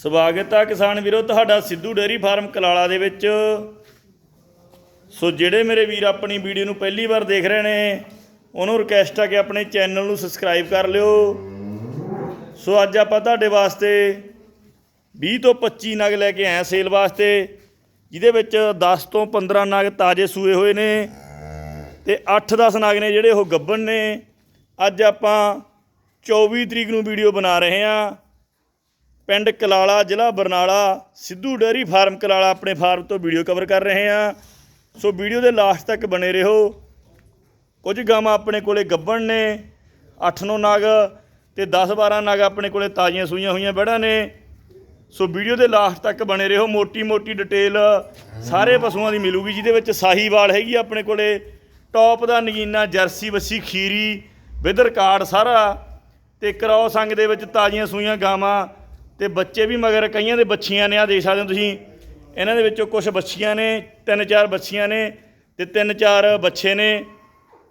ਸਵਾਗਤ ਆ ਕਿਸਾਨ ਵੀਰੋ, ਤੁਹਾਡਾ ਸਿੱਧੂ ਡੇਅਰੀ ਫਾਰਮ ਕਲਾਲਾ ਦੇ ਵਿੱਚ। ਸੋ ਜਿਹੜੇ ਮੇਰੇ ਵੀਰ ਆਪਣੀ ਵੀਡੀਓ ਨੂੰ ਪਹਿਲੀ ਵਾਰ ਦੇਖ ਰਹੇ ਨੇ, ਉਹਨੂੰ ਰਿਕਵੈਸਟ ਆ ਕਿ ਆਪਣੇ ਚੈਨਲ ਨੂੰ ਸਬਸਕ੍ਰਾਈਬ ਕਰ ਲਿਓ। ਸੋ ਅੱਜ ਆਪਾਂ ਤੁਹਾਡੇ ਵਾਸਤੇ 20 ਤੋਂ 25 ਨਗ ਲੈ ਕੇ ਆਏ ਹਾਂ ਸੇਲ ਵਾਸਤੇ, ਜਿਹਦੇ ਵਿੱਚ 10 ਤੋਂ 15 ਨਗ ਤਾਜ਼ੇ ਸੂਏ ਹੋਏ ਨੇ ਤੇ 8-10 ਨਗ ਨੇ ਜਿਹੜੇ ਉਹ ਗੱਬਣ ਨੇ। ਅੱਜ ਆਪਾਂ 24 ਤਰੀਕ ਨੂੰ ਵੀਡੀਓ ਬਣਾ ਰਹੇ ਹਾਂ। ਪਿੰਡ ਕਲਾਲਾ, ਜ਼ਿਲ੍ਹਾ ਬਰਨਾਲਾ, ਸਿੱਧੂ ਡੇਅਰੀ ਫਾਰਮ ਕਲਾਲਾ ਆਪਣੇ ਫਾਰਮ ਤੋਂ ਵੀਡੀਓ ਕਵਰ ਕਰ ਰਹੇ ਹਾਂ। ਸੋ ਵੀਡੀਓ ਦੇ ਲਾਸਟ ਤੱਕ ਬਣੇ ਰਹੋ। ਕੁਝ ਗਾਵਾਂ ਆਪਣੇ ਕੋਲੇ ਗੱਬਣ ਨੇ 8-9 ਨਗ ਤੇ 10-12 ਨਗ ਆਪਣੇ ਕੋਲੇ ਤਾਜ਼ੀਆਂ ਸੂਈਆਂ ਹੋਈਆਂ ਬੈੜਾਂ ਨੇ। ਸੋ ਵੀਡੀਓ ਦੇ ਲਾਸਟ ਤੱਕ ਬਣੇ ਰਹੋ। ਮੋਟੀ-ਮੋਟੀ ਡਿਟੇਲ ਸਾਰੇ ਪਸ਼ੂਆਂ ਦੀ ਮਿਲੂਗੀ, ਜਿਹਦੇ ਵਿੱਚ ਸਾਹੀਵਾਲ ਹੈਗੀ ਆਪਣੇ ਕੋਲੇ। ਟੌਪ ਦਾ ਨਗੀਨਾ, ਜਰਸੀ, ਵੱਸੀ, ਖੀਰੀ ਵਿਦਰ ਰਿਕਾਰਡ ਸਾਰਾ ਤੇ ਕ੍ਰੋਸ ਅੰਗ ਦੇ ਵਿੱਚ ਤਾਜ਼ੀਆਂ ਸੂਈਆਂ ਗਾਵਾਂ। ਤੇ ਬੱਚੇ ਵੀ ਮਗਰ ਕਈਆਂ ਦੇ ਬੱਚੀਆਂ ਨੇ ਆ ਦੇਖ ਸਕਦੇ ਹੋ ਤੁਸੀਂ। ਇਹਨਾਂ ਦੇ ਵਿੱਚੋਂ ਕੁਝ ਬੱਚੀਆਂ ਨੇ, ਤਿੰਨ ਚਾਰ ਬੱਚੀਆਂ ਨੇ ਤੇ ਤਿੰਨ ਚਾਰ ਬੱਚੇ ਨੇ।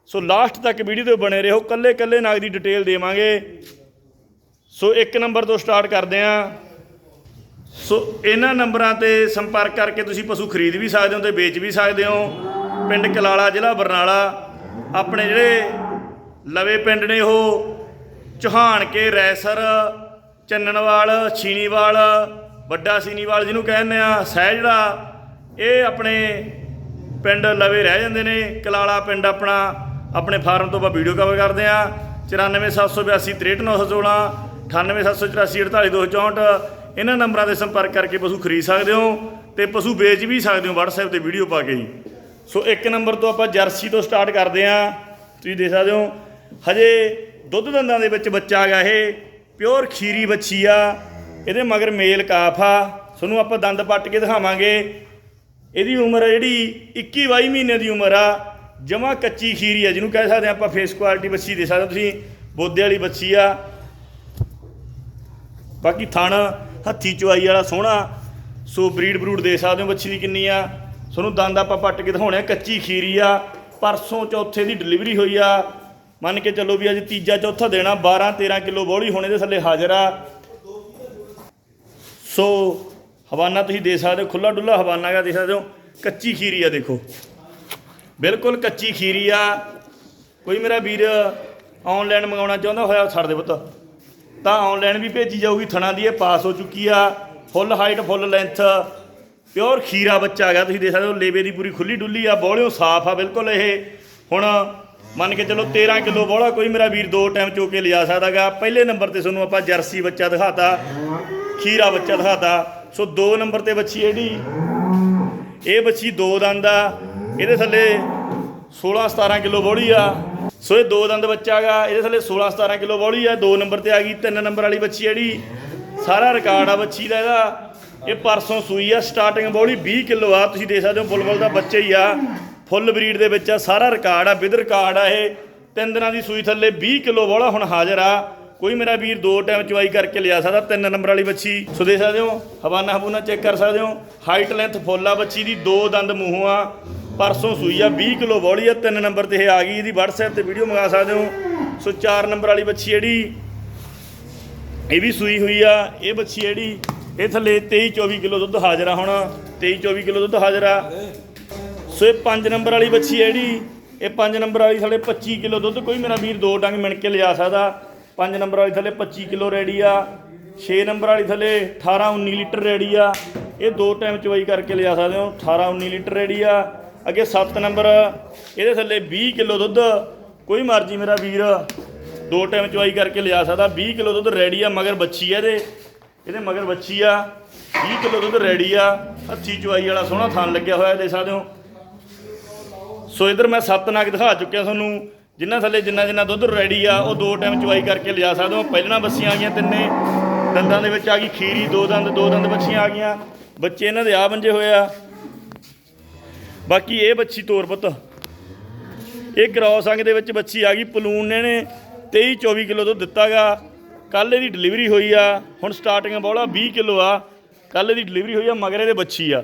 ਸੋ ਲਾਸਟ ਤੱਕ ਵੀਡੀਓ ਤੇ ਬਣੇ ਰਹੋ ਕੱਲੇ ਕੱਲੇ ਨਾਗ ਦੀ ਡਿਟੇਲ ਦੇਵਾਂਗੇ। ਸੋ ਇੱਕ ਨੰਬਰ ਤੋਂ ਸਟਾਰਟ ਕਰਦੇ ਆਂ ਸੋ ਇਹਨਾਂ ਨੰਬਰਾਂ ਤੇ ਸੰਪਰਕ ਕਰਕੇ ਤੁਸੀਂ ਪਸ਼ੂ ਖਰੀਦ ਵੀ ਸਕਦੇ ਹੋ ਤੇ ਵੇਚ ਵੀ ਸਕਦੇ ਹੋ। ਪਿੰਡ ਕਲਾਲਾ, ਜ਼ਿਲ੍ਹਾ ਬਰਨਾਲਾ। ਆਪਣੇ ਜਿਹੜੇ ਲਵੇ ਪਿੰਡ ਨੇ ਉਹ ਚੌਹਾਨ ਕੇ ਰੈਸਰ ਚੰਨਣਵਾਲ ਛੀਨੀਵਾਲ ਵੱਡਾ ਸੀਨੀਵਾਲ ਜਿਹਨੂੰ ਕਹਿੰਦੇ ਆ, ਸਹਿਜੜਾ, ਇਹ ਆਪਣੇ ਪਿੰਡ ਲਵੇ ਰਹਿ ਜਾਂਦੇ ਨੇ, ਕਲਾਲਾ ਪਿੰਡ ਆਪਣਾ, ਆਪਣੇ ਫਾਰਮ ਤੋਂ ਆਪਾਂ ਵੀਡੀਓ ਕਵਰ ਕਰਦੇ ਆ। 9472833916 9874844264 ਇਹਨਾਂ ਨੰਬਰਾਂ ਤੇ ਸੰਪਰਕ ਕਰਕੇ ਪਸ਼ੂ ਖਰੀਦ ਸਕਦੇ ਹੋ ਤੇ ਪਸ਼ੂ ਵੇਚ ਵੀ ਸਕਦੇ ਹੋ, WhatsApp ਤੇ ਵੀਡੀਓ ਪਾ ਕੇ ਹੀ। ਸੋ ਇੱਕ ਨੰਬਰ ਤੋਂ ਆਪਾਂ ਜਰਸੀ ਤੋਂ ਸਟਾਰਟ ਕਰਦੇ ਆ। ਤੁਸੀਂ ਦੇਖ ਸਕਦੇ ਹੋ, ਹਜੇ ਦੁੱਧ ਦੰਦਾਂ ਦੇ ਵਿੱਚ ਬੱਚਾ ਆ ਇਹ। ਪਿਓਰ ਖੀਰੀ ਬੱਚੀ ਆ, ਇਹਦੇ ਮਗਰ ਮੇਲ ਕਾਫ ਆ। ਤੁਹਾਨੂੰ ਆਪਾਂ ਦੰਦ ਪੱਟ ਕੇ ਦਿਖਾਵਾਂਗੇ। ਇਹਦੀ ਉਮਰ ਜਿਹੜੀ 21 22 ਮਹੀਨੇ ਦੀ ਉਮਰ ਆ। ਜਮਾ ਕੱਚੀ ਖੀਰੀ ਆ, ਜਿਹਨੂੰ ਕਹਿ ਸਕਦੇ ਆ ਆਪਾਂ ਫੇਸ ਕੁਆਲਿਟੀ ਬੱਚੀ ਦੇ ਸਕਦੇ ਤੁਸੀਂ, ਬੋਦੇ ਵਾਲੀ ਬੱਚੀ ਆ। ਬਾਕੀ ਥਣ, ਹੱਥੀ ਚੁਆਈ ਵਾਲਾ ਸੋਹਣਾ, ਸੋ ਬਰੀਡ ਬਰੂਡ ਦੇ ਸਕਦੇ ਹੋ ਬੱਚੀ ਦੀ ਕਿੰਨੀ ਆ। ਤੁਹਾਨੂੰ ਦੰਦ ਆਪਾਂ ਪੱਟ ਕੇ ਦਿਖਾਉਣੇ ਆ, ਕੱਚੀ ਖੀਰੀ ਆ। ਪਰਸੋਂ ਚੌਥੇ ਦੀ ਡਿਲੀਵਰੀ ਹੋਈ ਆ। ਮੰਨ ਕੇ ਚੱਲੋ ਵੀ ਅੱਜ ਤੀਜਾ ਚੌਥਾ ਦੇਣਾ 12 13 ਕਿਲੋ ਬੋਲੀ ਹੋਣੇ ਦੇ ਥੱਲੇ ਹਾਜ਼ਰ ਆ। ਸੋ ਹਵਾਨਾ ਤੁਸੀਂ ਦੇ ਸਕਦੇ ਹੋ ਖੁੱਲਾ ਡੁੱਲਾ ਹਵਾਨਾ ਗਾ ਦੇ ਸਕਦੇ ਹੋ, ਕੱਚੀ ਖੀਰੀ ਆ ਦੇਖੋ। ਬਿਲਕੁਲ ਕੱਚੀ ਖੀਰੀ ਆ। ਕੋਈ ਮੇਰਾ ਵੀਰ ਆਨਲਾਈਨ ਮੰਗਾਉਣਾ ਚਾਹੁੰਦਾ ਹੋਇਆ, ਛੱਡ ਦੇ ਪੁੱਤ। ਤਾਂ ਆਨਲਾਈਨ ਵੀ ਭੇਜੀ ਜਾਊਗੀ, ਥਣਾ ਦੀ ਇਹ ਪਾਸ ਹੋ ਚੁੱਕੀ ਆ। Full height full length pure ਖੀਰਾ ਬੱਚਾ ਹੈਗਾ, ਤੁਸੀਂ ਦੇਖ ਸਕਦੇ ਹੋ, ਲੇਵੇ ਦੀ ਪੂਰੀ ਖੁੱਲੀ ਡੁੱਲੀ ਆ ਬੋਲਿਓ ਸਾਫ਼ ਆ ਬਿਲਕੁਲ ਇਹ। ਹੁਣ ਮੰਨ ਕੇ ਚਲੋ 13 ਕਿਲੋ ਬੋਲਾ, ਕੋਈ ਮੇਰਾ ਵੀਰ ਦੋ ਟਾਈਮ ਚੋ ਕੇ ਲਿਜਾ ਸਕਦਾਗਾ। ਪਹਿਲੇ ਨੰਬਰ ਤੇ ਤੁਹਾਨੂੰ ਆਪਾਂ ਜਰਸੀ ਬੱਚਾ ਦਿਖਾਤਾ, ਖੀਰਾ ਬੱਚਾ ਦਿਖਾਤਾ। ਸੋ ਦੋ ਨੰਬਰ ਤੇ ਬੱਚੀ ਇਹਦੀ ਇਹ ਬੱਚੀ ਦੋ ਦੰਦ ਆ। ਇਹਦੇ ਥੱਲੇ 16 17 ਕਿਲੋ ਬੋੜੀ ਆ। ਸੋ ਇਹ ਦੋ ਦੰਦ ਬੱਚਾ ਗਾ ਇਹਦੇ ਥੱਲੇ 16 17 ਕਿਲੋ ਬੋੜੀ ਆ। ਦੋ ਨੰਬਰ ਤੇ ਆ ਗਈ। ਤਿੰਨ ਨੰਬਰ ਵਾਲੀ ਬੱਚੀ ਜਿਹੜੀ ਸਾਰਾ ਰਿਕਾਰਡ ਆ ਬੱਚੀ ਦਾ ਇਹਦਾ। ਇਹ ਪਰਸੋਂ ਸੂਈ ਆ। ਸਟਾਰਟਿੰਗ ਬੋਲੀ 20 ਕਿਲੋ ਆ। ਤੁਸੀਂ ਦੇਖ ਸਕਦੇ ਹੋ, ਬੁਲਬੁਲ ਦਾ ਬੱਚਾ ਹੀ ਆ। ਫੁੱਲ ਬਰੀਡ ਦੇ ਵਿੱਚ ਆ, ਸਾਰਾ ਰਿਕਾਰਡ ਆ ਵਿਦ ਰਿਕਾਰਡ ਆ ਇਹ। ਤਿੰਨ ਦਿਨਾਂ ਦੀ ਸੂਈ ਥੱਲੇ 20 ਕਿਲੋ ਬੋਲਾ ਹੁਣ ਹਾਜ਼ਰ ਆ। ਕੋਈ ਮੇਰਾ ਵੀਰ ਦੋ ਟਾਈਮ ਚਵਾਈ ਕਰਕੇ ਲਿਆ ਸਕਦਾ, ਤਿੰਨ ਨੰਬਰ ਵਾਲੀ ਬੱਚੀ ਸੋ ਦੇਖ ਸਕਦੇ ਹੋ? ਹਵਾਨਾ ਹਬੂਨਾ ਚੈੱਕ ਕਰ ਸਕਦੇ ਹੋ? ਹਾਈਟ ਲੈਂਥ ਫੁੱਲ ਆ ਬੱਚੀ ਦੀ, ਦੋ ਦੰਦ ਮੂੰਹੋਂ ਆ। ਪਰਸੋਂ ਸੂਈ ਆ 20 ਕਿਲੋ ਬੋਲੀ ਆ, ਤਿੰਨ ਨੰਬਰ ਤੇ ਇਹ ਆ ਗਈ, ਇਹਦੀ WhatsApp ਤੇ ਵੀਡੀਓ ਮੰਗਾ ਸਕਦੇ ਹੋ? ਸੋ ਚਾਰ ਨੰਬਰ ਵਾਲੀ ਬੱਚੀ ਜਿਹੜੀ, ਇਹ ਵੀ ਸੂਈ ਹੋਈ ਆ। ਇਹ ਬੱਚੀ ਜਿਹੜੀ, ਇਹ ਥੱਲੇ 23 24 ਕਿਲੋ ਦੁੱਧ ਹਾਜ਼ਰ ਆ ਹੁਣ। 23 24 ਕਿਲੋ ਦੁੱਧ ਹਾਜ਼ਰ ਆ। ਸੋ ਇਹ 5 ਨੰਬਰ ਵਾਲੀ ਬੱਚੀ ਹੈ ਜਿਹੜੀ। ਇਹ 5 ਨੰਬਰ ਵਾਲੀ ਥੱਲੇ 25 ਕਿਲੋ ਦੁੱਧ, ਕੋਈ ਮੇਰਾ ਵੀਰ ਦੋ ਡੰਗ ਮਿਣ ਕੇ ਲਿਆ ਸਕਦਾ। 5 ਨੰਬਰ ਵਾਲੀ ਥੱਲੇ 25 ਕਿਲੋ ਰੈਡੀ ਆ। 6 ਨੰਬਰ ਵਾਲੀ ਥੱਲੇ 18 19 ਲੀਟਰ ਰੈਡੀ ਆ। ਇਹ ਦੋ ਟਾਈਮ ਚਵਾਈ ਕਰਕੇ ਲਿਆ ਸਕਦੇ ਹੋ। 18 19 ਲੀਟਰ ਰੈਡੀ ਆ। ਅੱਗੇ 7 ਨੰਬਰ, ਇਹਦੇ ਥੱਲੇ 20 ਕਿਲੋ ਦੁੱਧ। ਕੋਈ ਮਰਜ਼ੀ ਮੇਰਾ ਵੀਰ ਦੋ ਟਾਈਮ ਚਵਾਈ ਕਰਕੇ ਲਿਆ ਸਕਦਾ। 20 ਕਿਲੋ ਦੁੱਧ ਰੈਡੀ ਆ, ਮਗਰ ਬੱਚੀ ਆ ਇਹਦੇ। ਇਹਦੇ ਮਗਰ ਬੱਚੀ ਆ। 20 ਕਿਲੋ ਦੁੱਧ ਰੈਡੀ ਆ। ਹੱਥੀ ਚਵਾਈ ਵਾਲਾ ਸੋਹਣਾ ਥਣ ਲੱਗਿਆ ਹੋਇਆ ਦੇ ਸਕਦੇ ਹੋ। ਸੋ ਇਧਰ ਮੈਂ ਸੱਤ ਨਗ ਦਿਖਾ ਚੁੱਕਿਆ ਤੁਹਾਨੂੰ। ਜਿੰਨਾ ਥੱਲੇ ਜਿੰਨਾ ਜਿੰਨਾ ਦੁੱਧ ਰੈਡੀ ਆ, ਉਹ ਦੋ ਟਾਈਮ ਚਵਾਈ ਕਰਕੇ ਲਿਜਾ ਸਕਦੇ ਹੋ। ਪਹਿਲਾਂ ਬੱਸੀਆਂ ਆ ਗਈਆਂ ਤਿੰਨੇ। ਦੰਦਾਂ ਦੇ ਵਿੱਚ ਆ ਗਈ ਖੀਰੀ, ਦੋ ਦੰਦ ਦੋ ਦੰਦ ਬੱਚੀਆਂ ਆ ਗਈਆਂ। ਬੱਚੇ ਇਹਨਾਂ ਦੇ ਆ ਬੰਜੇ ਹੋਏ ਆ। ਬਾਕੀ ਇਹ ਬੱਚੀ ਤੋਰ ਪੁੱਤ। ਇਹ ਕ੍ਰੋਸ ਅੰਗ ਦੇ ਵਿੱਚ ਬੱਚੀ ਆ ਗਈ, ਪਲੂਨ ਨੇ ਨੇ 23 24 ਕਿਲੋ ਦੁੱਧ ਦਿੱਤਾਗਾ। ਕੱਲ ਇਹਦੀ ਡਿਲੀਵਰੀ ਹੋਈ ਆ। ਹੁਣ ਸਟਾਰਟਿੰਗ ਬੋਲਾ 20 ਕਿਲੋ ਆ। ਕੱਲ ਇਹਦੀ ਡਿਲੀਵਰੀ ਹੋਈ ਆ, ਮਗਰ ਇਹਦੇ ਬੱਚੀ ਆ।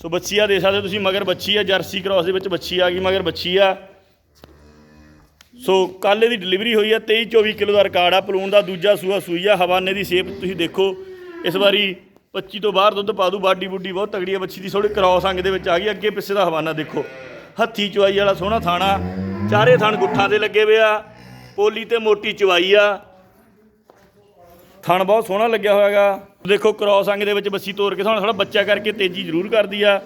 ਸੋ ਬੱਚੀ ਆ ਦੇ ਸਕਦੇ ਹੋ ਤੁਸੀਂ, ਮਗਰ ਬੱਚੀ ਆ, ਜਰਸੀ ਕ੍ਰੋਸ ਦੇ ਵਿੱਚ ਬੱਚੀ ਆ ਗਈ, ਮਗਰ ਬੱਚੀ ਆ। ਸੋ ਕੱਲ ਇਹਦੀ ਡਿਲੀਵਰੀ ਹੋਈ ਆ 23 24 ਕਿਲੋ ਦਾ ਰਿਕਾਰਡ ਆ ਪਲੂਣ ਦਾ ਦੂਜਾ ਸੂਆ ਸੂਈ ਆ, ਹਵਾਨੇ ਦੀ ਸ਼ੇਪ ਤੁਸੀਂ ਦੇਖੋ, ਇਸ ਵਾਰੀ 25 ਤੋਂ ਬਾਹਰ ਦੁੱਧ ਪਾ ਦੂ, ਬਾਡੀ ਬੁੱਡੀ ਬਹੁਤ ਤਗੜੀ ਆ, ਬੱਚੀ ਦੀ ਥੋੜੀ ਕ੍ਰਾਸ ਅੰਗ ਦੇ ਵਿੱਚ ਆ ਗਈ, ਅੱਗੇ ਪਿੱਛੇ ਦਾ ਹਵਾਨਾ ਦੇਖੋ। ਹੱਥੀ ਚੁਆਈ ਵਾਲਾ ਸੋਹਣਾ ਥਾਣਾ, ਚਾਰੇ ਥਣ ਗੁੱਠਾਂ ਤੇ ਲੱਗੇ ਹੋਏ ਆ, ਪੋਲੀ ਤੇ ਮੋਟੀ ਚਵਾਈ ਆ। ਥਣ ਬਹੁਤ ਸੋਹਣਾ ਲੱਗਿਆ ਹੋਇਆਗਾ। ਦੇਖੋ ਕ੍ਰਾਸ ਅੰਗ ਦੇ ਵਿੱਚ ਬੱਸੀ ਤੋਰ ਕੇ ਤੁਹਾਨੂੰ ਥੋੜਾ ਬੱਚਾ ਕਰਕੇ ਤੇਜ਼ੀ ਜ਼ਰੂਰ ਕਰਦੀ ਆ।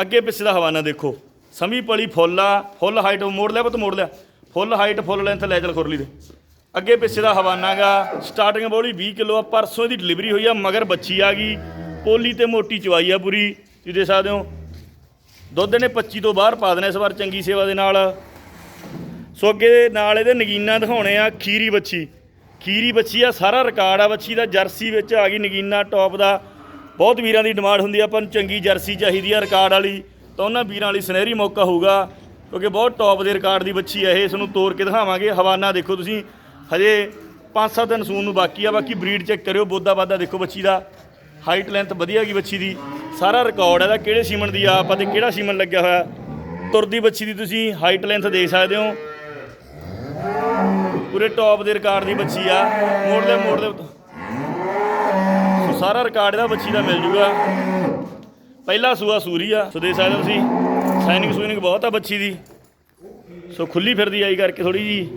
ਅੱਗੇ ਪਿੱਛੇ ਦਾ ਹਵਾਨਾ ਦੇਖੋ। ਸਮੀ ਪਲੀ ਫੁੱਲ ਆ, ਫੁੱਲ ਹਾਈਟ ਮੋੜ ਲਿਆ ਪੁੱਤ, ਮੋੜ ਲਿਆ। ਫੁੱਲ ਹਾਈਟ ਫੁੱਲ ਲੈਂਥ ਲੈ ਚਲ ਖੁਰਲੀ ਦੇ। ਅੱਗੇ ਪਿੱਛੇ ਦਾ ਹਵਾਨਾਗਾ ਸਟਾਰਟਿੰਗ ਬੋਲੀ 20 ਕਿਲੋ ਆ, ਪਰਸੋਂ ਇਹਦੀ ਡਿਲੀਵਰੀ ਹੋਈ ਆ, ਮਗਰ ਬੱਚੀ ਆ ਗਈ। ਪੋਲੀ ਤੇ ਮੋਟੀ ਚਵਾਈ ਆ ਪੂਰੀ, ਤੁਸੀਂ ਦੇ ਸਕਦੇ ਹੋ। ਦੁੱਧ ਨੇ 25 ਤੋਂ ਬਾਹਰ ਪਾ ਦੇਣਾ ਇਸ ਵਾਰ ਚੰਗੀ ਸੇਵਾ ਦੇ ਨਾਲ। ਸੋ ਅੱਗੇ ਨਾਲ ਇਹਦੇ ਨਗੀਨਾ ਦਿਖਾਉਣੇ ਆ ਖੀਰੀ ਬੱਚੀ। ਖੀਰੀ ਬੱਚੀ ਆ, ਸਾਰਾ ਰਿਕਾਰਡ ਆ ਬੱਚੀ ਦਾ ਜਰਸੀ ਵਿੱਚ ਆ ਗਈ ਨਗੀਨਾ ਟੌਪ ਦਾ। ਬਹੁਤ ਵੀਰਾਂ ਦੀ ਡਿਮਾਂਡ ਹੁੰਦੀ ਆ, ਆਪਾਂ ਨੂੰ ਚੰਗੀ ਜਰਸੀ ਚਾਹੀਦੀ ਆ ਰਿਕਾਰਡ ਵਾਲੀ, ਤਾਂ ਉਹਨਾਂ ਵੀਰਾਂ ਲਈ ਸੁਨਹਿਰੀ ਮੌਕਾ ਹੋਊਗਾ, ਕਿਉਂਕਿ ਬਹੁਤ ਟੌਪ ਦੇ ਰਿਕਾਰਡ ਦੀ ਬੱਚੀ ਆ ਇਹ, ਇਸ ਨੂੰ ਤੋੜ ਕੇ ਦਿਖਾਵਾਂਗੇ। ਹਵਾਨਾ ਦੇਖੋ ਤੁਸੀਂ, ਹਜੇ 5-7 ਦਿਨ ਸੂਨ ਨੂੰ ਬਾਕੀ ਆ, ਬਾਕੀ ਬਰੀਡ ਚੈੱਕ ਕਰਿਓ, ਬੋਦਾ ਬਾਦਾ ਦੇਖੋ ਬੱਚੀ ਦਾ। ਹਾਈਟ, ਲੈਂਥ ਵਧੀਆ ਗਈ ਬੱਚੀ ਦੀ। ਸਾਰਾ ਰਿਕਾਰਡ ਇਹਦਾ, ਕਿਹੜੇ ਸੀਮਨ ਦੀ ਆ, ਆਪਾਂ ਤੇ ਕਿਹੜਾ ਸੀਮਨ ਲੱਗਿਆ ਹੋਇਆ। ਤੁਰਦੀ ਬੱਚੀ ਦੀ ਤੁਸੀਂ ਹਾਈਟ, ਲੈਂਥ ਦੇਖ ਸਕਦੇ ਹੋ। ਪੂਰੇ ਟੌਪ ਦੇ ਰਿਕਾਰਡ ਦੀ ਬੱਚੀ ਆ। ਮੋੜ ਦੇ ਮੋੜ ਦੇ ਸੋ ਸਾਰਾ ਰਿਕਾਰਡ ਇਹਦਾ ਬੱਚੀ ਦਾ ਮਿਲ ਜੂਗਾ। ਪਹਿਲਾ ਸੂਆ ਸੂਰੀ ਆ। ਸੋ ਦੇਖ ਸਕਦੇ ਹੋ ਤੁਸੀਂ ਸਾਈਨਿੰਗ ਸੂਇਨਿੰਗ ਬਹੁਤ ਆ ਬੱਚੀ ਦੀ। ਸੋ ਖੁੱਲੀ ਫਿਰਦੀ ਆਈ ਕਰਕੇ ਥੋੜੀ ਜੀ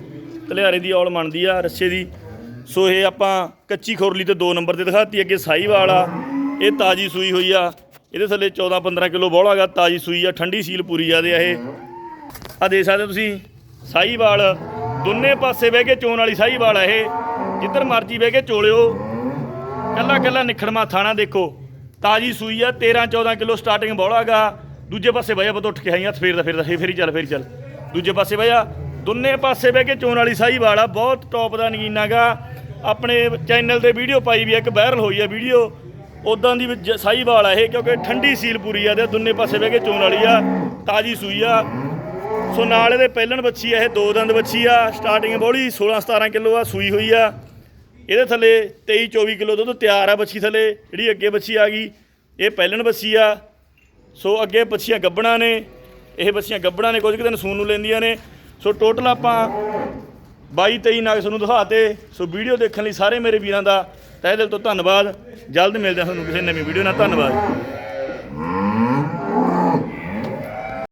ਤਲਿਆਰੇ ਦੀ ਔਲ ਮੰਨਦੀ ਆ ਰੱਸੇ ਦੀ। ਸੋ ਇਹ ਆਪਾਂ ਕੱਚੀ ਖੋਰਲੀ ਤੇ 2 ਨੰਬਰ ਤੇ ਦਿਖਾਤੀ, ਅੱਗੇ ਸਾਈਵਾਲ ਆ ਇਹ ਤਾਜੀ ਸੂਈ ਹੋਈ ਆ। ਇਹਦੇ ਥੱਲੇ 14 15 ਕਿਲੋ ਬੋਲਾ ਗਾ ਤਾਜੀ ਸੂਈ ਆ, ਠੰਡੀ ਸੀਲ ਪੂਰੀ ਆ ਦੇ ਇਹ। ਆ ਦੇਖ ਸਕਦੇ ਹੋ ਤੁਸੀਂ ਸਾਈਵਾਲ ਦੋਨੇ ਪਾਸੇ ਬਹਿ ਕੇ ਚੋਣ ਵਾਲੀ ਸਾਈਵਾਲ ਆ ਇਹ। ਜਿੱਧਰ ਮਰਜ਼ੀ ਬਹਿ ਕੇ ਚੋਲਿਓ। ਕੱਲਾ ਕੱਲਾ ਨਿਖੜਮਾ ਥਾਣਾ ਦੇਖੋ। ਤਾਜੀ ਸੂਈ ਆ 13 14 ਕਿਲੋ ਸਟਾਰਟਿੰਗ ਬੋਲਾਗਾ ਦੂਜੇ ਪਾਸੇ ਬਹਿ ਬਈਆ ਬਤ ਉੱਠ ਕੇ ਆਈਆਂ ਫੇਰਦਾ ਫੇਰਦਾ ਫੇਰ ਫੇਰੀ ਚੱਲ ਫੇਰੀ ਚੱਲ। ਦੂਜੇ ਪਾਸੇ ਬਹਿ ਬਈਆ ਦੋਨੇ ਪਾਸੇ ਬਹਿ ਕੇ ਚੋਣ ਵਾਲੀ ਸਾਈਵਾਲ ਆ ਬਹੁਤ ਟੌਪ ਦਾ ਨਗੀਨਾਗਾ ਆਪਣੇ ਚੈਨਲ ਤੇ ਵੀਡੀਓ ਪਾਈ ਵੀ ਆ, ਇੱਕ ਵਾਇਰਲ ਹੋਈ ਆ ਵੀਡੀਓ। ਉਦਾਂ ਦੀ ਵੀ ਸਾਈਵਾਲ ਆ ਇਹ ਕਿਉਂਕਿ ਠੰਡੀ ਸੀਲ ਪੂਰੀ ਆ ਤੇ ਦੋਨੇ ਪਾਸੇ ਬਹਿ ਕੇ ਚੋਣ ਵਾਲੀ ਆ। ਤਾਜੀ ਸੂਈ ਆ। ਸੋ ਨਾਲ ਇਹਦੇ ਪਹਿਲਣ ਬੱਚੀ ਆ, ਇਹ ਦੋ ਦੰਦ ਬੱਚੀ ਆ ਸਟਾਰਟਿੰਗ ਬੋਲੀ 16 17 ਕਿਲੋ ਆ, ਸੂਈ ਹੋਈ ਆ। ਇਹਦੇ ਥੱਲੇ 23 24 ਕਿਲੋ ਦੁੱਧ ਤਿਆਰ ਆ ਬੱਚੀ ਥੱਲੇ, ਜਿਹੜੀ ਅੱਗੇ ਬੱਚੀ ਆ ਗਈ, ਇਹ ਪਹਿਲਣ ਬੱਚੀ ਆ। ਸੋ ਅੱਗੇ ਬੱਚੀਆਂ ਗੱਬਣਾ ਨੇ, ਇਹ ਬੱਚੀਆਂ ਗੱਬਣਾ ਨੇ, ਕੁਝ ਕੁ ਦਿਨ ਸੂਣ ਨੂੰ ਲੈਂਦੀਆਂ ਨੇ। ਸੋ ਟੋਟਲ ਆਪਾਂ 22 23 ਨਗ ਤੁਹਾਨੂੰ ਦਿਖਾਤੇ, ਸੋ ਵੀਡੀਓ ਦੇਖਣ ਲਈ ਸਾਰੇ ਮੇਰੇ ਵੀਰਾਂ ਦਾ ਤਹਿ ਦਿਲ ਤੋਂ ਧੰਨਵਾਦ। ਜਲਦ ਮਿਲਦੇ ਹਾਂ ਤੁਹਾਨੂੰ ਕਿਸੇ ਨਵੀਂ ਵੀਡੀਓ ਨਾਲ। ਧੰਨਵਾਦ।